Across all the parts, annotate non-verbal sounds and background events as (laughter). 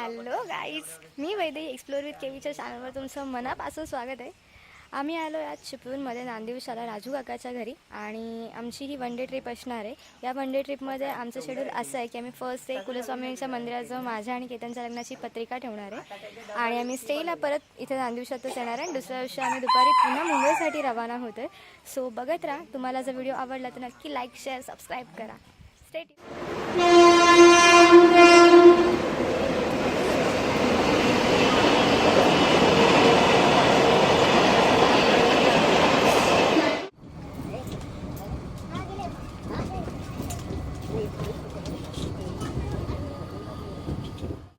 Hello guys मी Vaide explore with केवीच्या चॅनलवर तुमचं मनापासून स्वागत आहे. आम्ही आलो आज चिपळूणमध्ये नांदिवशाला राजू काकाच्या घरी आणि आमची ही वन डे ट्रिप असणार आहे. या वन डे ट्रिपमध्ये आमचं शेड्यूल असं आहे की आम्ही फर्स्ट डे कुलस्वामींच्या मंदिराजवळ माझ्या आणि केतनच्या लग्नाची पत्रिका ठेवणार आहे. आणि आम्ही स्टेला परत इथे नांदिवशातच येणार आहे आणि दुसऱ्या दिवशी आम्ही दुपारी पुन्हा मुंबईसाठी रवाना होतो आहे. सो बघत राहा. तुम्हाला जर व्हिडिओ आवडला तर नक्की लाईक शेअर सबस्क्राईब करा. स्टेट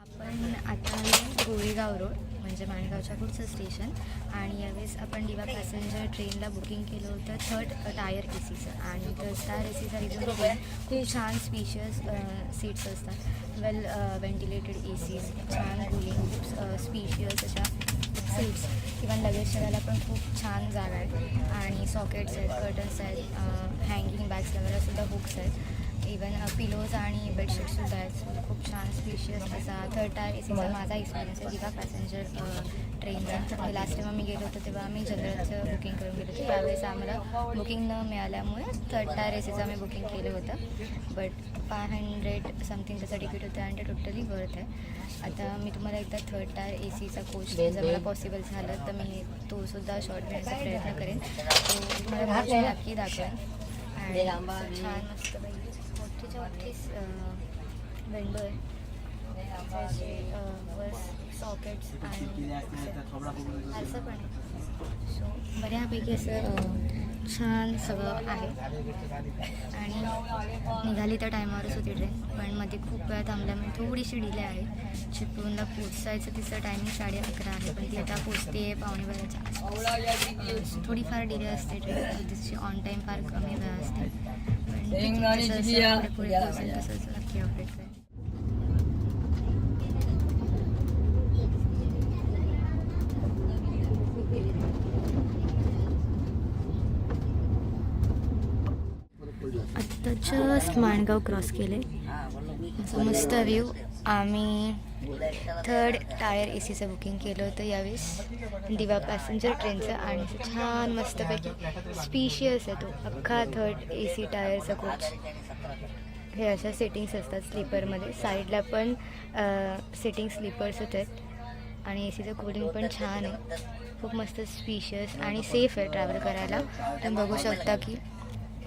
आपण आता आलो गोरेगाव रोड म्हणजे स्टेशन आणि यावेळेस आपण दिवा पॅसेंजर ट्रेनला बुकिंग केलं होतं थर्ड टायर ए सीचं आणि तर स्टार ए सीचा रिझन खूप छान स्पीशियस सीट्स असतात. वेल व्हेंटिलेटेड ए सीज छान कुलिंग खूप स्पीशियस अशा सीट्स किंवा लगेज ठेवायला पण खूप छान जागा आहे आणि सॉकेट्स आहेत कर्टन्स आहेत हँगिंग बॅग्स वगैरे सुद्धा बुक्स आहेत. इवन पिलोज आणि बेडशीटसुद्धा आहेत. खूप छान स्पेशियस असा थर्ड टायर ए सीचा माझा एक्सपिरियन्स आहे दिवा पॅसेंजर ट्रेनचा लास्ट टाइम आम्ही गेलो होतो तेव्हा आम्ही जनरलचं बुकिंग करून गेलो होतो. यावेळेस आम्हाला बुकिंग न मिळाल्यामुळे थर्ड टायर ए सीचं आम्ही बुकिंग केलं होतं. बट फाय हंड्रेड समथिंग त्याचं तिकीट होतं आणि ते टोटली वर्थ आहे आता मी तुम्हाला एकदा थर्ड टायर ए सीचा कोच जर मला पॉसिबल झालं तर मी तो सुद्धा शॉर्ट घेण्याचा प्रयत्न करेन. तो तुम्हाला कोच नक्की दाखवेन. आणि छान मस्त मोठीच्या मोठीच विंडो आहे त्याचे वर सॉकेट्स आणि असं पण सो बऱ्यापैकी असं uh, छान सगळं आहे. आणि निघाली तर टायमावरच होती ट्रेन पण मध्ये खूप वेळा थांबल्यामुळे थोडीशी डिले आहे. चिपळूणला पोचायचं तिचं टायमिंग साडे अकरा आहे. पण ती आता पोचते पावणे बाराच्या थोडीफार डिले असते ट्रेन तिची ऑन टाईम फार कमी वेळ असते. पण ठीक आत्ता जस्ट माणगाव क्रॉस केले. मस्त व्ह्यू आम्ही थर्ड टायर ए सीचं बुकिंग केलं होतं यावेळेस. दिवा पॅसेंजर ट्रेनचं आणि छान मस्तपैकी स्पीशियस आहे तो. अख्खा थर्ड ए सी टायरचा कोच हे अशा सेटिंग्स असतात स्लीपरमध्ये. साईडला पण सेटिंग स्लीपर्सच आहेत आणि ए सीचं कूलिंग पण छान आहे. खूप मस्त स्पीशियस आणि सेफ आहे ट्रॅव्हल करायला. तुम्ही बघू शकता की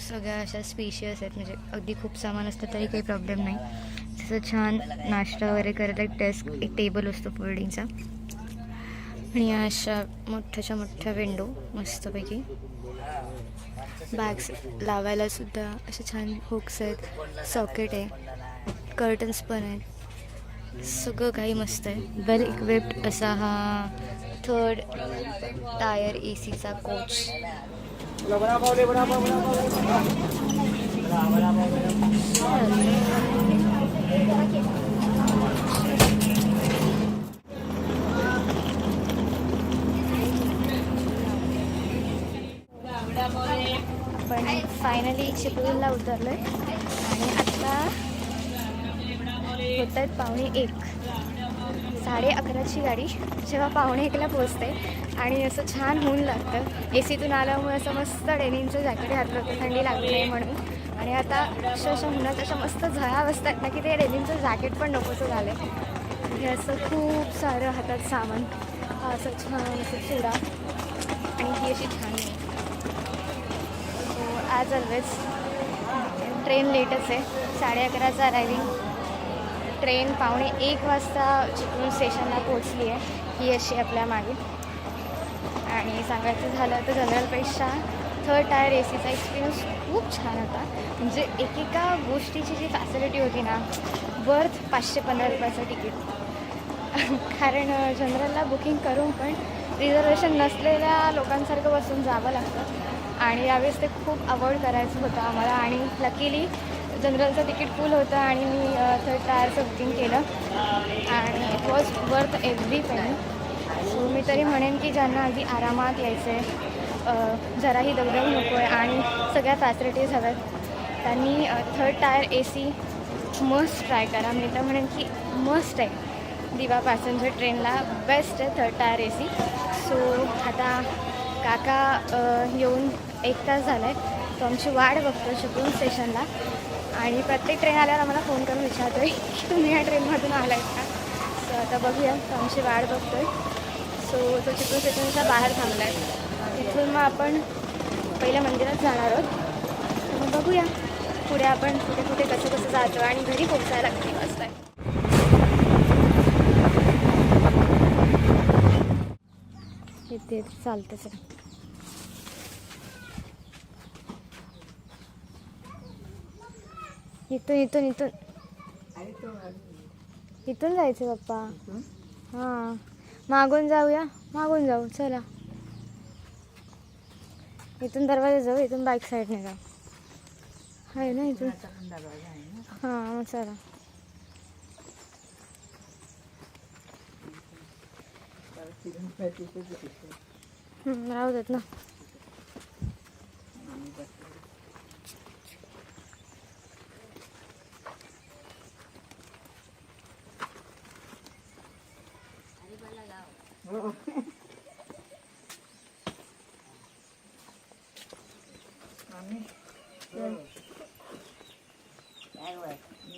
सगळ्या अशा स्पेशियस आहेत. म्हणजे अगदी खूप सामान असतं तरी काही प्रॉब्लेम नाही. असं छान नाश्ता वगैरे करायला एक डेस्क एक टेबल असतो फोल्डिंगचा आणि या अशा मोठ्याच्या मोठ्या विंडो मस्तपैकी. बॅग्स लावायला सुद्धा असे छान हुक्स आहेत. सॉकेट आहे. कर्टन्स पण आहेत. सगळं काही मस्त आहे. वेल इक्विप्ड असा हा थर्ड टायर ए सीचा कोच आपण फायनली चिपळूणला उतरलो आहे आणि आत्ता होत आहेत पावणे एक. साडे अकराची गाडी जेव्हा पावणे एकला पोचते आणि असं छान होऊन लागतं. ए सीतून आल्यामुळे असं मस्त डेनिमचं जॅकेट घातलं होतं. थंडी लागली नाही म्हणून. आणि आता अक्षरशः उन्हात अशा मस्त झळा बसतात ना की ते डेनिमचं जॅकेट पण नकोसं झालं हे असं खूप सारं हातात सामान. हा असं छान असं चुडा. आणि ही अशी छान आहे. सो ॲज ऑलवेज ट्रेन लेटच आहे. साडे अकराचा अरायविंग ट्रेन पावणे एक वाजता चिपळूण स्टेशनला पोहोचली आहे. ही अशी आपल्या मागे. आणि सांगायचं झालं तर जनरलपेक्षा थर्ड टायर ए सीचा एक्सपिरियन्स खूप छान होता. म्हणजे एकेका गोष्टीची जी फॅसिलिटी होती ना वर्थ पाचशे पंधरा रुपयाचं तिकीट कारण जनरलला बुकिंग करून पण रिझर्वेशन नसलेल्या लोकांसारखं बसून जावं लागतं. आणि यावेळेस ते खूप अवॉइड करायचं होतं आम्हाला. आणि लकीली जनरलचं तिकीट फुल होतं आणि मी थर्ड टायरचं बुकिंग केलं. आणि it was worth every penny so मी तरी म्हणेन की ज्यांना अगदी आरामात यायचं आहे जराही दगदग नको आहे आणि सगळ्या फॅसिलिटीज हव्यात त्यांनी third tier A C must try करा. मी तर म्हणेन की मस्ट आहे. दिवा पॅसेंजर ट्रेनला बेस्ट आहे third tier A C so आता काका येऊन एक तास झाला आहे तो आमची वाट बघतो शिकून स्टेशनला आणि प्रत्येक ट्रेन आल्यावर आम्हाला फोन करून विचारतो आहे की तुम्ही या ट्रेनमधून आलात का? सो आता बघूया. तो आमची वाट बघतो आहे सो तो चिपळूण स्टेशनच्या बाहेर थांबला आहे मग आपण पहिल्या मंदिरात जाणार आहोत. मग बघूया. पुढे आपण कुठे कुठे कसं कसं जातो आणि घरी पोहोचायला किती वाजता आहे. इथे चालतंच आहे इथून इथून इथून. इथून जायचं पप्पा. हां. मागून जाऊया. मागून जाऊ. चला. इथून दरवाजा जाऊ इथून बाईक साईडने जाऊ. आहे ना इथून? हां चला. राहू देत ना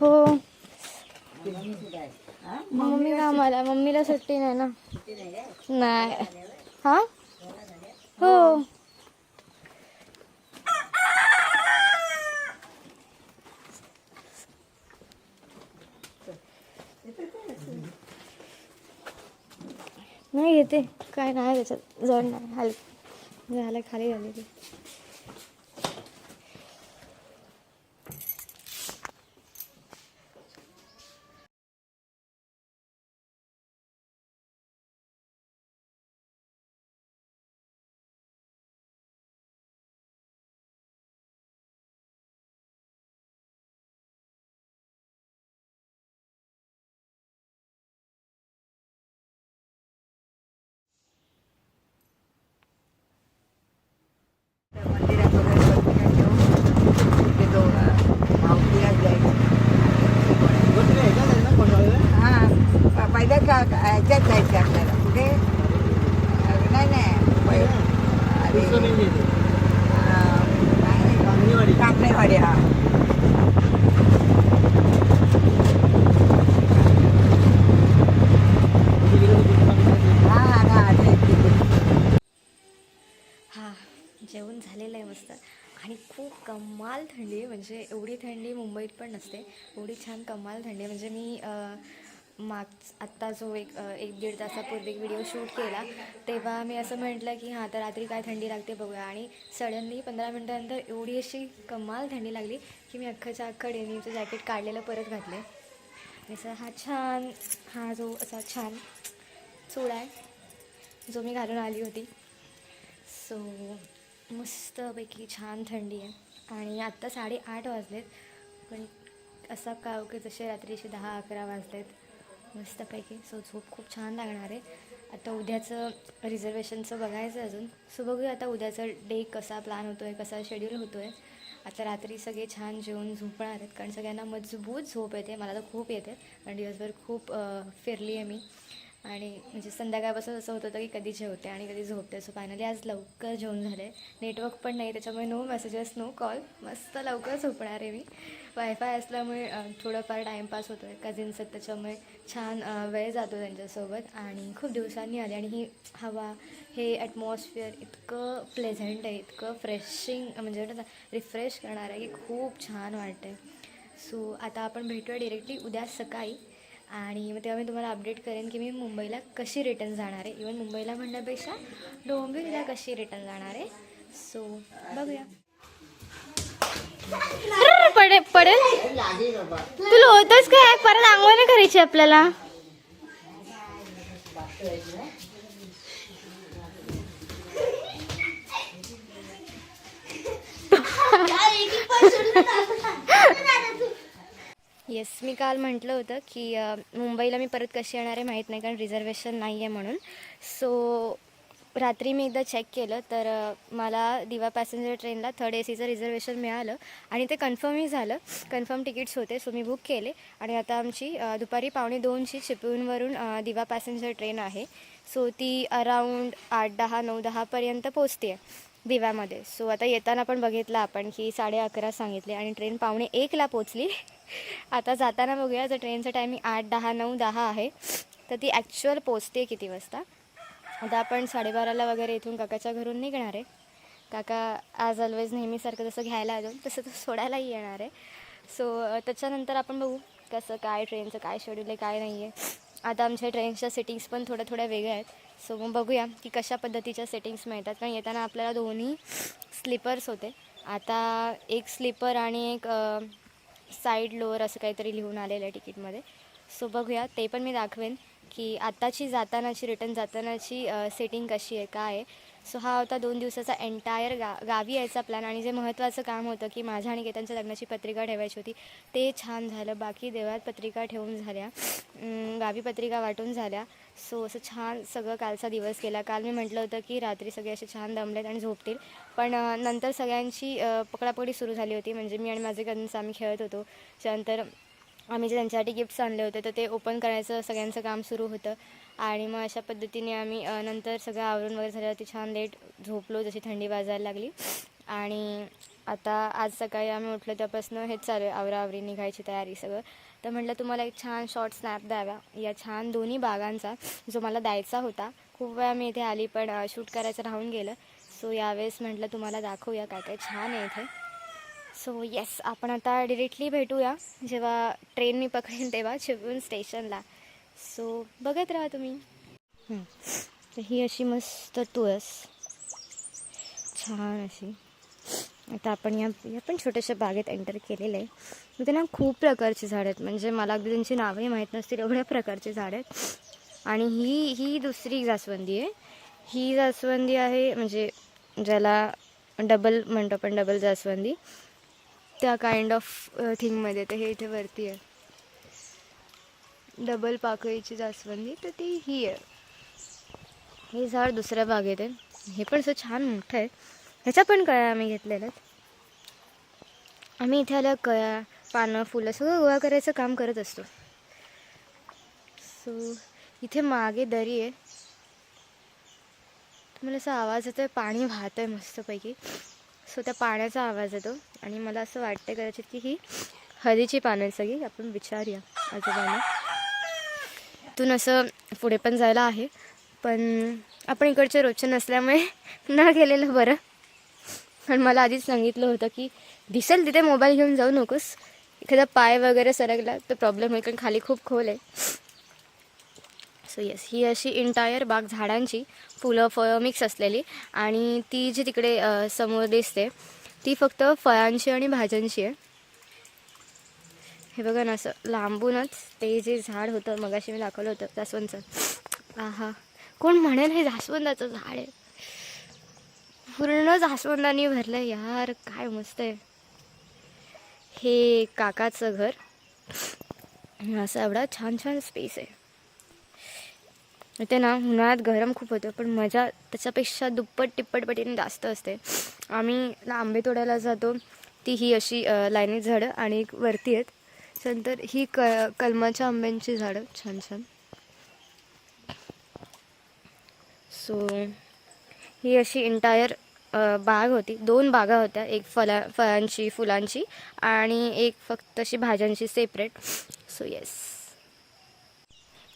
हो मम्मी कामाला मम्मीला सुट्टी नाही ना? नाही. हा? हो. नाही येते. काय नाही त्याच्यात जड नाही. हल झालं खाली झाली ती मंदिरात वगैरे पत्रिका ठेवून तिथे तो मावशीला जायचं हां प- पहिल्या का ह्याच्यात जायचं आपल्याला कुठे अरे नाही नाही पहि- अरे अं, काय? काकणेवाडी हा हां हां हां ते तिथे. हा जेवण झालेलं आहे मस्त आणि खूप कमाल थंडी आहे. म्हणजे एवढी थंडी मुंबईत पण नसते. एवढी छान कमाल थंडी आहे. म्हणजे मी अ, माग आत्ता जो एक एक दीड तासापूर्वी एक व्हिडिओ शूट केला तेव्हा मी असं म्हटलं की हां तर रात्री काय थंडी लागते बघूया. आणि सडनली पंधरा मिनटानंतर एवढी अशी कमाल थंडी लागली की मी अख्खच्या अख्खं डेनिमचं जॅकेट काढलेलं परत घातलं आणि हा छान हा जो असा छान चूड आहे जो मी घालून आली होती. सो मस्तपैकी छान थंडी आहे. आणि आत्ता साडेआठ वाजलेत. पण असं का हो की जसे रात्रीचे दहा अकरा वाजलेत. मस्तपैकी. सो झोप खूप छान लागणार आहे. आता उद्याचं रिझर्वेशनचं बघायचं आहे अजून. सो बघूया आता उद्याचा डे कसा प्लॅन होतो आहे कसा शेड्यूल होतो आहे आता रात्री सगळे छान जेवून झोपणार आहेत. कारण सगळ्यांना मजबूत झोप येते. मला तर खूप येते. कारण दिवसभर खूप फिरली आहे मी. आणि म्हणजे संध्याकाळपासून असं होत होतं की कधी जेवते आणि कधी झोपते. सो फायनली आज लवकर जेवण झालं आहे नेटवर्क पण नाही त्याच्यामुळे नो मेसेजेस नो कॉल मस्त लवकर झोपणार आहे मी. वायफाय असल्यामुळे थोडंफार टाईमपास होतो आहे कझिन्स आहेत त्याच्यामुळे छान वेळ जातो त्यांच्यासोबत. आणि खूप दिवसांनी आले आणि ही हवा हे ॲटमॉस्फिअर इतकं प्लेझंट आहे इतकं फ्रेशिंग म्हणजे रिफ्रेश करणार आहे की खूप छान वाटतं सो आता आपण भेटूया डिरेक्टली उद्या सकाळी. आणि मग तेव्हा मी तुम्हाला अपडेट करेन की मी मुंबईला कशी रिटर्न जाणार आहे. इवन मुंबईला म्हणण्यापेक्षा डोंबिवलीला कशी रिटर्न जाणार आहे. सो बघूया. पडे पडेल. तुला होतच काय? परत आंघोळ नाही करायची आपल्याला. (laughs) (laughs) येस मी काल म्हटलं होतं की मुंबईला मी परत कशी येणार आहे माहीत नाही कारण रिझर्वेशन नाही आहे म्हणून. सो रात्री मी एकदा चेक केलं तर मला दिवा पॅसेंजर ट्रेनला थर्ड ए सीचं रिझर्वेशन मिळालं आणि ते कन्फर्मही झालं. कन्फर्म तिकीट्स होते सो मी बुक केले. आणि आता आमची दुपारी पावणे दोनची चिपळूणवरून दिवा पॅसेंजर ट्रेन आहे. सो ती अराऊंड आठ दहा नऊ दहापर्यंत पोचते आहे दिव्यामध्ये. सो आता येताना पण बघितलं आपण की साडे अकरा सांगितले आणि ट्रेन पावणे एकला पोचली (laughs) आता जाताना बघूया जर ट्रेनचं टायमिंग आठ दहा नऊ दहा आहे तर ती ॲक्च्युअल पोचते किती वाजता? आता आपण साडेबाराला वगैरे इथून काकाच्या घरून निघणार आहे. काका ॲज ऑलवेज नेहमीसारखं जसं घ्यायला आलो तसं तो सोडायलाही येणार आहे. सो त्याच्यानंतर आपण बघू कसं काय ट्रेनचं काय शेड्यूल आहे काय नाही आहे आता आमच्या ट्रेनच्या सेटिंग्स पण थोड्या थोड्या वेगळ्या आहेत. सो मग बघूया की कशा पद्धतीच्या सेटिंग्स मिळतात. कारण येताना आपल्याला दोन्ही स्लीपर्स होते. आता एक स्लीपर आणि एक साईड लोअर असं काहीतरी लिहून आलेलं आहे तिकीटमध्ये. सो बघूया. ते पण मी दाखवेन की आत्ताची जातानाची रिटर्न जातानाची सेटिंग कशी आहे काय आहे. सो हा होता दोन दिवसाचा एंटायर गा गावी यायचा प्लॅन आणि जे महत्त्वाचं काम होतं की माझ्या आणि केतनच्या लग्नाची पत्रिका ठेवायची होती ते छान झालं. बाकी देवळात पत्रिका ठेवून झाल्या. गावी पत्रिका वाटून झाल्या. सो असं छान सगळं कालचा दिवस गेला. काल मी म्हटलं होतं की रात्री सगळे असे छान दमलेत आणि झोपतील. पण नंतर सगळ्यांची पकडापकडी सुरू झाली होती. म्हणजे मी आणि माझे कझन्स आम्ही खेळत होतो. त्यानंतर आम्ही जे त्यांच्यासाठी गिफ्ट्स आणले होते तर ते ओपन करायचं सगळ्यांचं काम सुरू होतं. आणि मग अशा पद्धतीने आम्ही नंतर सगळं आवरून वगैरे झाल्यावरती छान लेट झोपलो जशी थंडी वाजायला लागली. आणि आता आज सकाळी आम्ही उठलो त्यापासून हेच चालू आहे आवराआवरी निघायची तयारी सगळं. तर म्हटलं तुम्हाला एक छान शॉर्ट स्नॅप द्यावा. या छान दोन्ही बागांचा जो मला द्यायचा होता खूप वेळा मी इथे आली पण शूट करायचं राहून गेलं. सो यावेळेस म्हटलं तुम्हाला दाखवूया काय काय छान आहे इथे. सो येस आपण आता डिरेक्टली भेटूया जेव्हा ट्रेन मी पकडेन तेव्हा चिपळूण स्टेशनला सो बघत राहा तुम्ही. हं. ही अशी मस्त तुळस. छान अशी. आता आपण या या पण छोट्याशा बागेत एंटर केलेलं आहे. इथे ना खूप प्रकारची झाडं आहेत. म्हणजे मला अगदी त्यांची नावही माहीत नसतील एवढ्या प्रकारची झाडं आहेत. आणि ही ही दुसरी जास्वंदी आहे. ही जास्वंदी आहे म्हणजे ज्याला डबल म्हणतो आपण डबल जास्वंदी. त्या काइंड ऑफ थिंगमध्ये तर हे इथे वरती आहे. डबल पाकळीची जास्वंदी तर ती ही आहे. हे झाड दुसऱ्या बागेत आहे. हे पण असं छान मोठं आहे. ह्याचा पण कळ्या आम्ही घेतलेल्या आम्ही इथे आल्या कळ्या पानं फुलं सगळं गोळा करायचं काम करत असतो. सो इथे मागे दरी आहे. मला असा आवाज येतोय पाणी वाहत आहे मस्तपैकी. सो त्या पाण्याचा आवाज येतो आणि मला असं वाटतं कदाचित की ही हळदीची पानं आहेत सगळी आपण विचारूया आजोबांना. इथून असं पुढे पण जायला आहे पण आपण इकडचे रोजचे नसल्यामुळे (laughs) न गेलेलं बरं. पण मला आधीच सांगितलं होतं की दिसेल तिथे मोबाईल घेऊन जाऊ नकोस. एखादा पाय वगैरे सरकला तर प्रॉब्लेम होईल कारण खाली खूप खोल आहे. सो येस ही अशी इंटायर बाग झाडांची फुलं फळं मिक्स असलेली. आणि ती जी तिकडे समोर दिसते ती फक्त फळांची आणि भाज्यांची आहे. हे बघा ना असं लांबूनच ते जे झाड होतं मगाशी मी दाखवलं होतं जास्वंदचं. आहा कोण म्हणेल हे जास्वंदाचं झाड आहे? पूर्ण जास्वंदाने भरलं यार काय मस्त आहे. हे काकाचं घर. असं एवढा छान छान स्पेस आहे. इथे ना उन्हाळ्यात गरम खूप होतं पण मजा त्याच्यापेक्षा दुप्पट तिप्पट पटीने जास्त असते. आम्ही ना आंबे तोडायला जातो ती ही अशी लाईनी लाईनीत झाडं आणि एक वरती आहेत. नंतर ही क कलमाच्या आंब्यांची झाडं छान छान. सो ही अशी इंटायर बाग होती. दोन बागा होत्या एक फला फळांची फुलांची आणि एक फक्त अशी भाज्यांची सेपरेट सो येस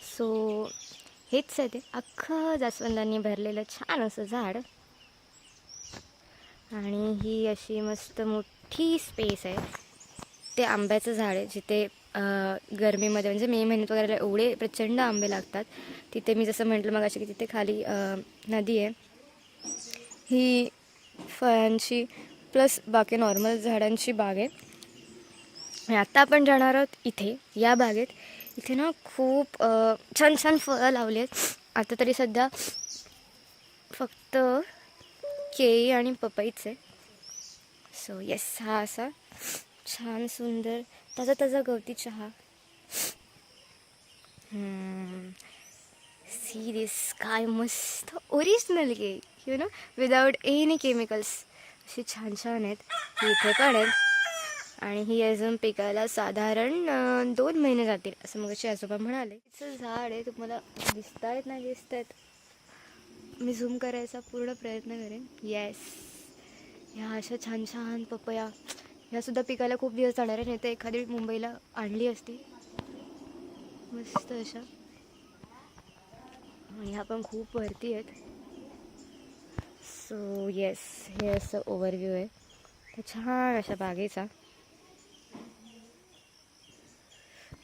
सो हेच आहे ते. अख्खं जास्वंदांनी भरलेलं छान असं झाड. आणि ही अशी मस्त मोठी स्पेस आहे. ते आंब्याचं झाड आहे जिथे गरमीमध्ये म्हणजे मे महिन्यात वगैरे एवढे प्रचंड आंबे लागतात. तिथे मी जसं म्हटलं मग की तिथे खाली नदी आहे. ही फळांची प्लस बाकी नॉर्मल झाडांची बाग आहे. आत्ता आता आपण जाणार आहोत इथे या बागेत. इथे ना खूप छान छान फळं लावली आहेत. आता तरी सध्या फक्त केळी आणि पपईच आहे सो येस हा असा छान सुंदर ताजा ताजा गवती चहा. सिरियस सी दिस काय मस्त ओरिजिनल केळी. You know without any chemicals अशी छान छान आहेत. इथे पण आहेत. आणि ही अजून पिकायला साधारण दोन महिने जातील असं मग आजोबा म्हणाले. तिचं झाड आहे तुम्हाला दिसतायत नाही आहेत मी झूम करायचा पूर्ण प्रयत्न करेन. येस ह्या अशा छान छान पपया ह्या सुद्धा पिकायला खूप दिवस जाणार आहे नाही तर एखादी मुंबईला आणली असती. मस्त अशा. ह्या पण खूप वरती आहेत. सो येस हे असं ओव्हरव्ह्यू आहे. तर छान अशा बागेचा.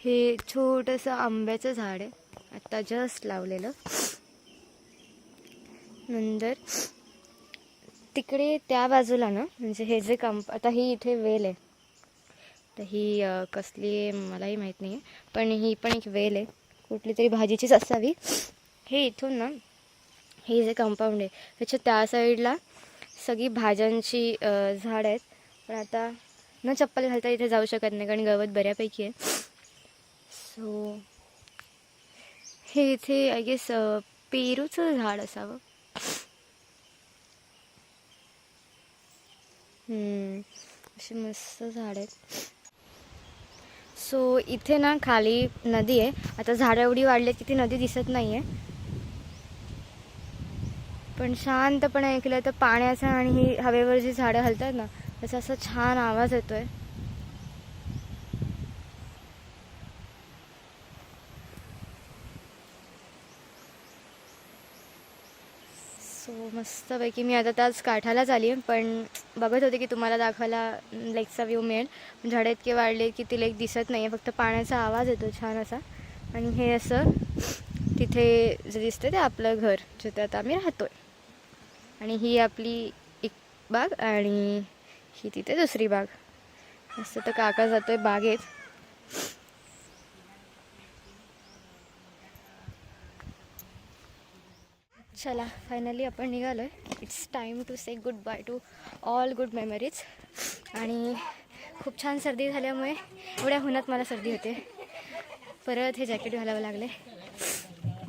हे छोटंसं आंब्याचं झाड आहे. आत्ता जस्ट लावलेलं. नंतर तिकडे त्या बाजूला ना म्हणजे हे जे कंप आता ही इथे वेल आहे. तर ही कसली आहे मलाही माहीत नाही आहे पण ही पण एक वेल आहे. कुठली तरी भाजीचीच असावी. हे इथून ना हे जे कंपाऊंड आहे त्याच्या त्या साईडला सगळी भाज्यांची झाड आहेत. पण आता न चप्पल घालता इथे जाऊ शकत नाही कारण गवत बऱ्यापैकी आहे. सो हे इथे आय गेस पेरूचं झाड असावं. हम्म, अशी मस्त झाड आहेत. सो इथे ना खाली नदी आहे. आता झाडं एवढी वाढली की ती नदी दिसत नाही आहे पण शांतपणे ऐकलं तर पाण्याचा आणि ही हवेवर जी झाडं हलतात ना त्याचा असा छान आवाज येतोय. आहे मस्तपैकी मी आता त्याच काठालाच आली पण बघत होते की तुम्हाला दाखवायला लेकचा व्ह्यू मिळेल. झाडं इतके वाढले की ती लेक दिसत नाही आहे फक्त पाण्याचा आवाज येतो छान असा. आणि हे असं तिथे जे दिसतं ते आपलं घर जिथे आता आम्ही राहतो आहे आणि ही आपली एक बाग आणि ही तिथे दुसरी बाग. असं तर काका जातो आहे बागेत. चला फायनली आपण निघालो आहे it's time to say good bye to all good memories आणि खूप छान सर्दी झाल्यामुळे एवढ्या हुनात मला सर्दी होते. परत हे जॅकेट घालावं लागले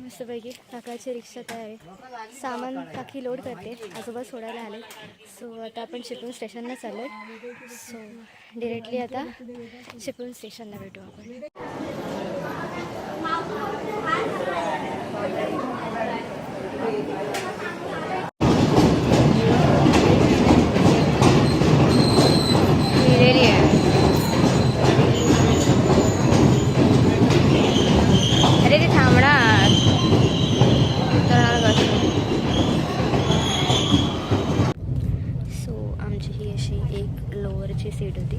मस्तपैकी काकाची रिक्षा तयार आहे. सामान काकी लोड करते. आजोबा सोडायला आले. सो आता आपण शिपून स्टेशनला चाललो आहे सो डिरेक्टली आता शिपून स्टेशनला भेटू आपण. लिहिलेली आहे अरे ते थांबणार सो आमची ही अशी एक लोअरची सीट होती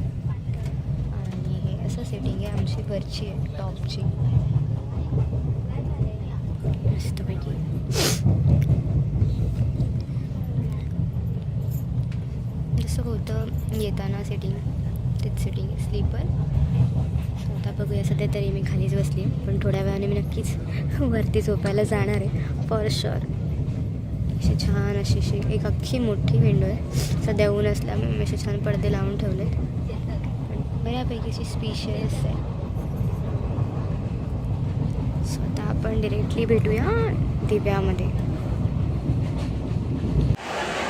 आणि असं सेटिंग आहे आमची वरची आहे टॉपची मस्तपैकी असं होतं येताना सिटिंग तेच सिटिंग स्लीपर आता बघूया सध्या तरी मी खालीच बसली पण थोड्या वेळाने मी नक्कीच वरती झोपायला जाणार आहे फॉर शुअर अशी छान अशी अशी एक अख्खी मोठी विंडो आहे. सध्या ऊन असल्यामुळे मी असे छान पडदे लावून ठेवलेत. पण बऱ्यापैकी अशी स्पीशियस आहे. सो आता आपण डिरेक्टली भेटूया दिव्यामध्ये.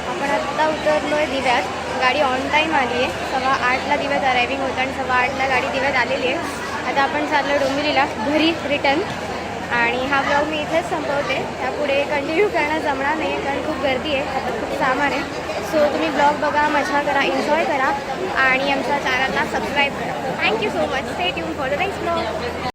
आपण आत्ता उतरलो आहे दिव्यात. गाडी ऑन टाईम आली आहे. सव्वा आठला दिवस अरायविंग होतं आणि सव्वा आठला गाडी दिव्यात आलेली आहे. आता आपण चाललो डोंबिवलीला घरी रिटर्न आणि हा ब्लॉग मी इथेच संपवते. त्यापुढे कंटिन्यू करणं जमणार नाही कारण खूप गर्दी आहे. आता खूप सामान आहे. सो तुम्ही ब्लॉग बघा मजा करा एन्जॉय करा. आणि आमच्या चॅनलला सबस्क्राईब करा. Thank you so much stay tune for the next blog